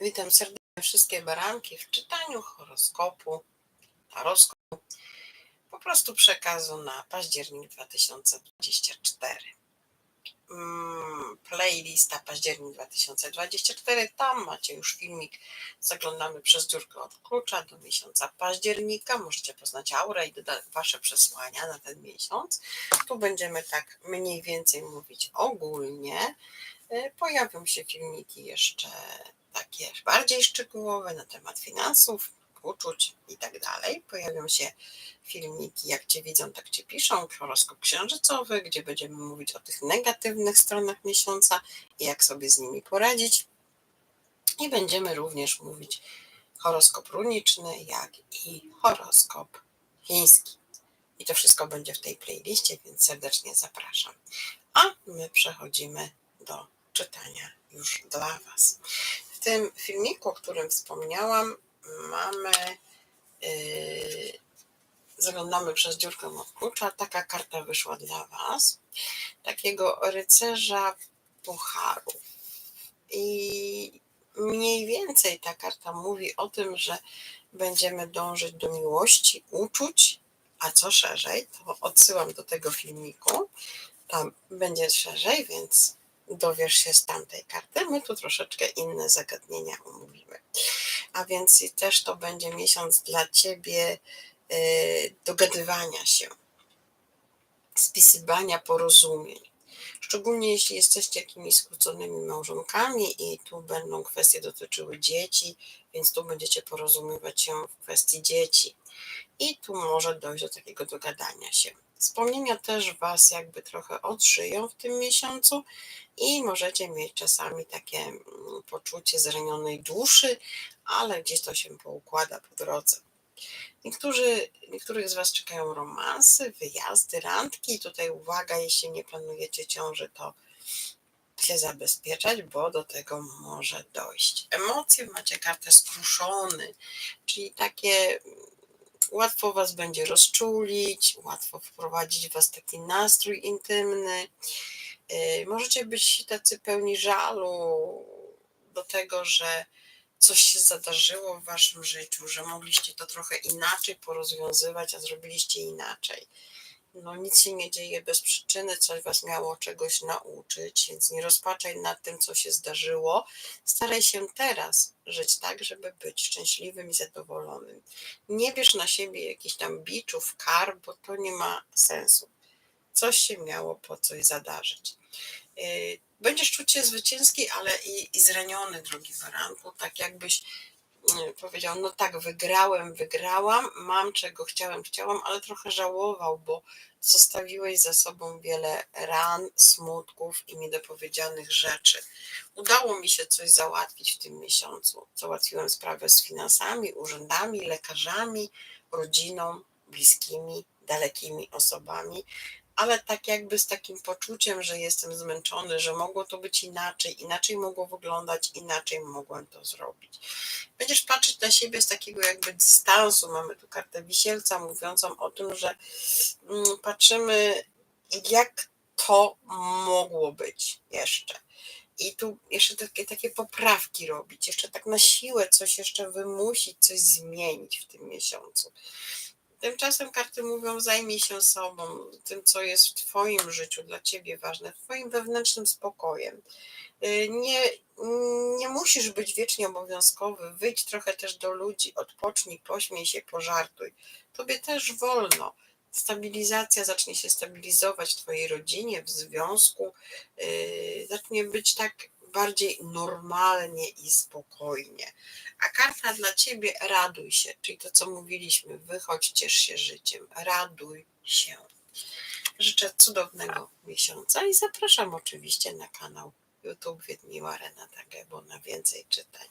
Witam serdecznie wszystkie baranki w czytaniu horoskopu, taroskopu, po prostu przekazu na październik 2024. Mm, Playlista październik 2024, tam macie już filmik. Zaglądamy przez dziurkę od klucza do miesiąca października. Możecie poznać aurę i wasze przesłania na ten miesiąc. Tu będziemy tak mniej więcej mówić ogólnie. Y, Pojawią się filmiki jeszcze takie bardziej szczegółowe na temat finansów, uczuć i tak dalej. Pojawią się filmiki, jak Cię widzą, tak Cię piszą, horoskop księżycowy, gdzie będziemy mówić o tych negatywnych stronach miesiąca i jak sobie z nimi poradzić. I będziemy również mówić horoskop runiczny, jak i horoskop chiński. I to wszystko będzie w tej playliście, więc serdecznie zapraszam. A my przechodzimy do czytania już dla Was. W tym filmiku, o którym wspomniałam, mamy. Yy, zaglądamy przez dziurkę od klucza. Taka karta wyszła dla Was. Takiego rycerza pucharu. I mniej więcej ta karta mówi o tym, że będziemy dążyć do miłości, uczuć, a co szerzej, to odsyłam do tego filmiku. Tam będzie szerzej, więc dowiesz się z tamtej karty. My tu troszeczkę inne zagadnienia omówimy. A więc też to będzie miesiąc dla Ciebie y, dogadywania się, spisywania porozumień. Szczególnie jeśli jesteście jakimiś skróconymi małżonkami i tu będą kwestie dotyczyły dzieci, więc tu będziecie porozumiewać się w kwestii dzieci. I tu może dojść do takiego dogadania się. Wspomnienia też Was jakby trochę odżyją w tym miesiącu i możecie mieć czasami takie mm, poczucie zranionej duszy, ale gdzieś to się poukłada po drodze. Niektórzy, niektórych z Was czekają romansy, wyjazdy, randki. Tutaj uwaga, jeśli nie planujecie ciąży, to się zabezpieczać, bo do tego może dojść. Emocje macie kartę skruszony, czyli takie łatwo Was będzie rozczulić, łatwo wprowadzić Was taki nastrój intymny. Yy, Możecie być tacy pełni żalu do tego, że coś się zadarzyło w Waszym życiu, że mogliście to trochę inaczej porozwiązywać, a zrobiliście inaczej. No nic się nie dzieje bez przyczyny, coś Was miało czegoś nauczyć, więc nie rozpaczaj nad tym, co się zdarzyło. Staraj się teraz żyć tak, żeby być szczęśliwym i zadowolonym. Nie bierz na siebie jakichś tam biczów, kar, bo to nie ma sensu. Coś się miało po coś zadarzyć. Yy, Będziesz czuć się zwycięski, ale i, i zraniony, drogi baranku, tak jakbyś yy, powiedział, no tak, wygrałem, wygrałam, mam czego chciałem, chciałam, ale trochę żałował, bo zostawiłeś za sobą wiele ran, smutków i niedopowiedzianych rzeczy. Udało mi się coś załatwić w tym miesiącu. Załatwiłem sprawę z finansami, urzędami, lekarzami, rodziną, bliskimi, dalekimi osobami, ale tak jakby z takim poczuciem, że jestem zmęczony, że mogło to być inaczej, inaczej mogło wyglądać, inaczej mogłem to zrobić. Będziesz patrzeć na siebie z takiego jakby dystansu. Mamy tu kartę wisielca mówiącą o tym, że mm, patrzymy, jak to mogło być jeszcze. I tu jeszcze takie, takie poprawki robić, jeszcze tak na siłę coś jeszcze wymusić, coś zmienić w tym miesiącu. Tymczasem karty mówią: zajmij się sobą, tym, co jest w Twoim życiu dla Ciebie ważne, Twoim wewnętrznym spokojem. Y, Nie, nie musisz być wiecznie obowiązkowy, wyjdź trochę też do ludzi, odpocznij, pośmiej się, pożartuj. Tobie też wolno. Stabilizacja zacznie się stabilizować w Twojej rodzinie, w związku, yy, zacznie być tak bardziej normalnie i spokojnie. A karta dla ciebie raduj się, czyli to, co mówiliśmy, wychodź, ciesz się życiem, raduj się. Życzę cudownego miesiąca i zapraszam oczywiście na kanał YouTube Wiedniła Renata Gebo na więcej czytań.